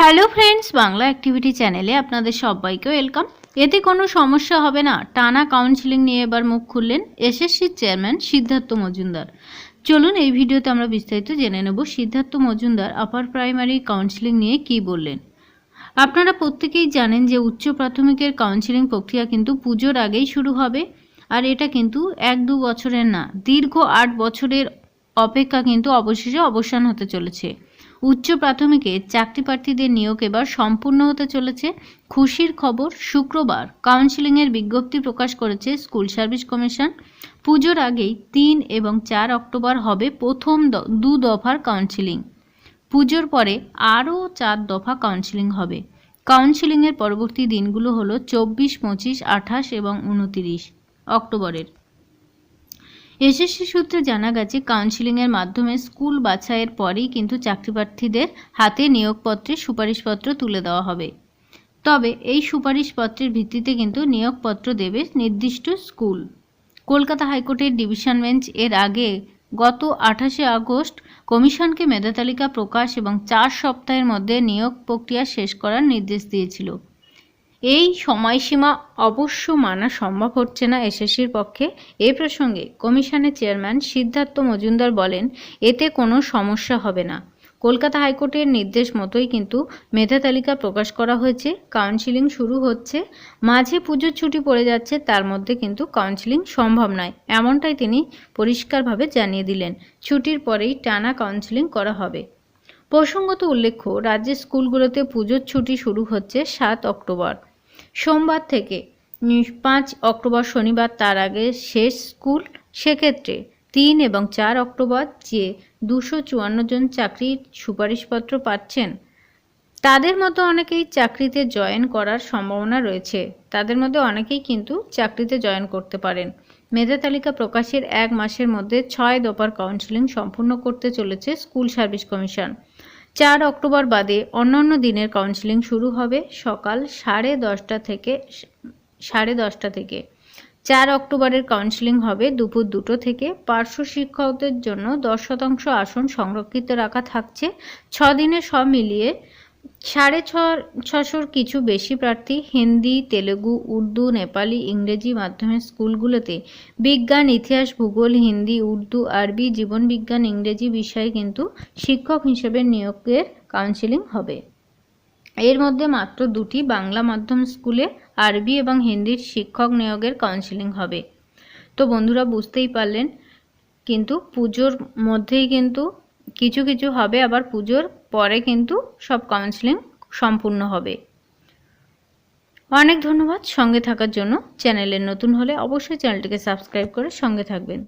Hello friends Bangla activity চ্যানেলে আপনাদের সবাইকে ওয়েলকাম এতে কোনো সমস্যা হবে না। টানা কাউন্সিলিং নিয়ে এবার মুখ খুললেন এসএসসির চেয়ারম্যান সিদ্ধার্থ মজুমদার। চলুন এই ভিডিওতে আমরা বিস্তারিত জেনে নেব Siddhartha Majumdar upper primary counselling নিয়ে কী বললেন। আপনারা প্রত্যেকেই জানেন যে উচ্চ প্রাথমিকের কাউন্সিলিং প্রক্রিয়া কিন্তু পুজোর আগেই শুরু হবে। আর এটা কিন্তু এক দু বছরের না, দীর্ঘ আট বছরের অপেক্ষা কিন্তু অবশেষে অবসান হতে চলেছে। উচ্চ প্রাথমিকে চাকরি প্রার্থীদের নিয়োগ এবার সম্পূর্ণ হতে চলেছে। খুশির খবর, শুক্রবার কাউন্সিলিংয়ের বিজ্ঞপ্তি প্রকাশ করেছে স্কুল সার্ভিস কমিশন। পুজোর আগেই তিন এবং চার অক্টোবর হবে প্রথম দ- দফার কাউন্সিলিং। পুজোর পরে আরও চার দফা কাউন্সিলিং হবে। কাউন্সিলিংয়ের পরবর্তী দিনগুলো হলো চব্বিশ, পঁচিশ, আঠাশ এবং উনতিরিশ অক্টোবরের। এসএসসি সূত্রে জানা গেছে কাউন্সিলিংয়ের মাধ্যমে স্কুল বাছাইয়ের পরেই কিন্তু চাকরি প্রার্থীদের হাতে নিয়োগপত্রের সুপারিশপত্র তুলে দেওয়া হবে। তবে এই সুপারিশপত্রের ভিত্তিতে কিন্তু নিয়োগপত্র দেবে নির্দিষ্ট স্কুল। কলকাতা হাইকোর্টের ডিভিশন বেঞ্চ এর আগে গত আঠাশে আগস্ট কমিশনকে মেধা তালিকা প্রকাশ এবং চার সপ্তাহের মধ্যে নিয়োগ প্রক্রিয়া শেষ করার নির্দেশ দিয়েছিল। এই সময়সীমা অবশ্য মানা সম্ভব হচ্ছে না এসএসসির পক্ষে। এ প্রসঙ্গে কমিশনের চেয়ারম্যান সিদ্ধার্থ মজুমদার বলেন, এতে কোনো সমস্যা হবে না। কলকাতা হাইকোর্টের নির্দেশ মতোই কিন্তু মেধা তালিকা প্রকাশ করা হয়েছে, কাউন্সিলিং শুরু হচ্ছে, মাঝে পুজোর ছুটি পড়ে যাচ্ছে, তার মধ্যে কিন্তু কাউন্সিলিং সম্ভব নয়, এমনটাই তিনি পরিষ্কারভাবে জানিয়ে দিলেন। ছুটির পরেই টানা কাউন্সিলিং করা হবে। প্রসঙ্গত উল্লেখ্য, রাজ্যের স্কুলগুলোতে পুজোর ছুটি শুরু হচ্ছে সাত অক্টোবর। সোমবার থেকে পাঁচ অক্টোবর শনিবার তার আগে শেষ স্কুল। সেক্ষেত্রে তিন এবং চার অক্টোবর যে দুশো চুয়ান্ন জন চাকরির সুপারিশপত্র পাচ্ছেন, তাদের মতো অনেকেই চাকরিতে জয়েন করার সম্ভাবনা রয়েছে। তাদের মধ্যে অনেকেই কিন্তু চাকরিতে জয়েন করতে পারেন। মেধা তালিকা প্রকাশের এক মাসের মধ্যে ছয় দফার কাউন্সিলিং সম্পূর্ণ করতে চলেছে স্কুল সার্ভিস কমিশন। চার অক্টোবর বাদে অন্যান্য দিনের কাউন্সিলিং শুরু হবে সকাল সাড়ে দশটা থেকে সাড়ে দশটা থেকে। চার অক্টোবরের কাউন্সিলিং হবে দুপুর দুটো থেকে। পার্শ্ব শিক্ষকদের জন্য দশ শতাংশ আসন সংরক্ষিত রাখা থাকছে। ছ দিনে সব মিলিয়ে সাড়ে ছ, ছশোর কিছু বেশি প্রার্থী হিন্দি, তেলেগু, উর্দু, নেপালি, ইংরেজি মাধ্যমের স্কুলগুলোতে বিজ্ঞান, ইতিহাস, ভূগোল, হিন্দি, উর্দু, আরবি, জীবনবিজ্ঞান, ইংরেজি বিষয়ে কিন্তু শিক্ষক হিসেবে নিয়োগের কাউন্সিলিং হবে। এর মধ্যে মাত্র দুটি বাংলা মাধ্যম স্কুলে আরবি এবং হিন্দির শিক্ষক নিয়োগের কাউন্সিলিং হবে। তো বন্ধুরা বুঝতেই পারলেন, কিন্তু পুজোর মধ্যেই কিন্তু কিছু কিছু হবে আবার পুজোর, পরে কিন্তু সব কাউন্সিলিং সম্পূর্ণ হবে। অনেক ধন্যবাদ সঙ্গে থাকার জন্য। চ্যানেলে নতুন হলে অবশ্যই চ্যানেলটিকে সাবস্ক্রাইব করে সঙ্গে থাকবেন।